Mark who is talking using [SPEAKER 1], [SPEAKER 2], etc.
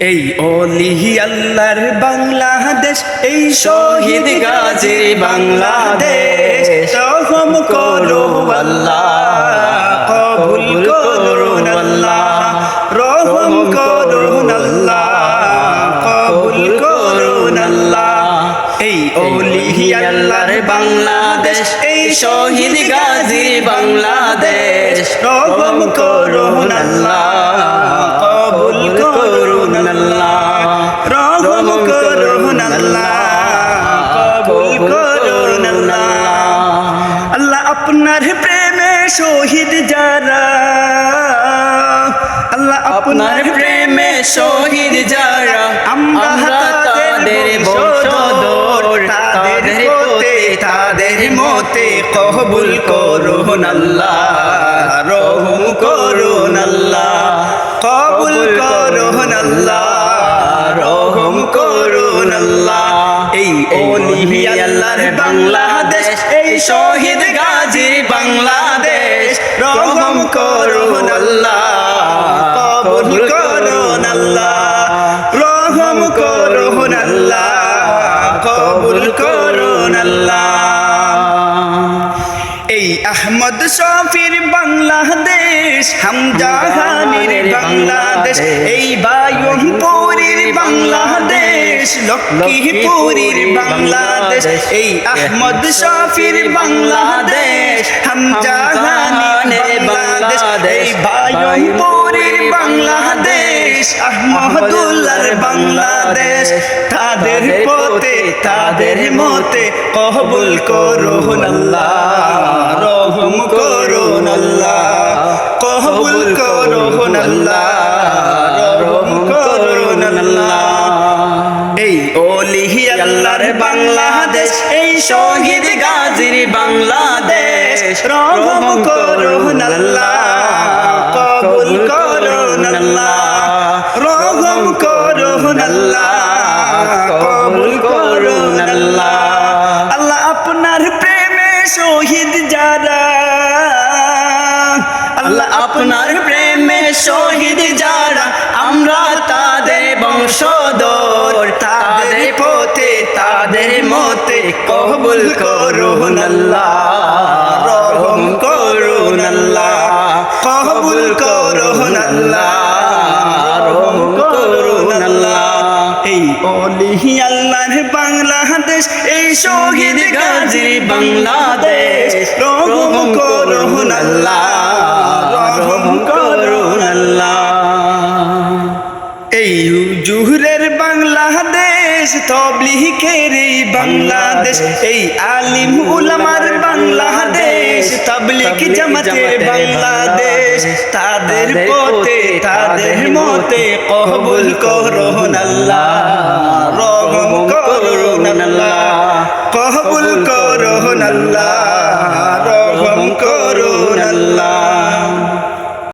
[SPEAKER 1] এই অলিহি আল্লাহর বাংলাদেশ, এই শহীদ গাজী বাংলাদেশ। রহম করো আল্লাহ, কবুল করুন আল্লাহ, রহম করুন আল্লাহ, কবুল করুন আল্লাহ। এই অলিহি আল্লাহর বাংলাদেশ, এই শহীদ গাজী বাংলাদেশ, রহম করুন আল্লাহ। কবুল করুন আল্লাহ আপনার প্রেমে শহীদ যারা আল্লাহ আপনার প্রেমে শহীদ যারা আমরা তাদের বংশধর তাদের মতে তাদের মতে কবুল করুন আল্লাহ রহম করুন আল্লাহ কবুল করুন আল্লাহ আল্লাহর বাংলাদেশ, এই শহীদ গাজী বাংলাদেশ। রহম করুন আল্লাহ, কবুল করুন আল্লাহ, রহম করুন আল্লাহ, কবুল করুন আল্লাহ। এই আহমদ শফির বাংলাদেশ, হামজাহানির বাংলাদেশ, এই বায়ুমপুরীর বাংলাদেশ। লক্ষ্মীপুরীর বাংলাদেশ এই আহমদ শফির বাংলাদেশ হামজাহানির বাংলাদেশ এই বায়ুমপুরীর বাংলাদেশ আহমদুল্লাহর বাংলাদেশ তাদের পথে তাদের মতে কবুল করুন আল্লাহ রহম করুন আল্লাহ কবুল করুন আল্লাহ। ওলিহি আল্লাহর বাংলাদেশ, এই শহীদ গাজীর বাংলাদেশ। রহম করুন আল্লাহ, কবুল করুন আল্লাহ, রহম করুন আল্লাহ, কবুল করুন আল্লাহ। আল্লাহ আপনার প্রেমে শহীদ যারা, আল্লাহ আপনার প্রেমে শহীদ যারা, আমরা তাদের বংশধর। কবুল করুন রহম করুন কবুল করুন রহম করুন এই অলিহি আল্লাহর বাংলাদেশ, এই শহীদ গাজী বাংলাদেশ, রহম করুন রহম করুন এই জুহরের বাংলাদেশ দেশ তবলিহিকের এই বাংলাদেশ এই আলিম উলামার বাংলাদেশ তবলিক জামাতের বাংলাদেশ তাদের পথে তাদের মতে কবুল করুন আল্লাহ রহম করুন আল্লাহ কবুল করুন আল্লাহ রহম করুন আল্লাহ।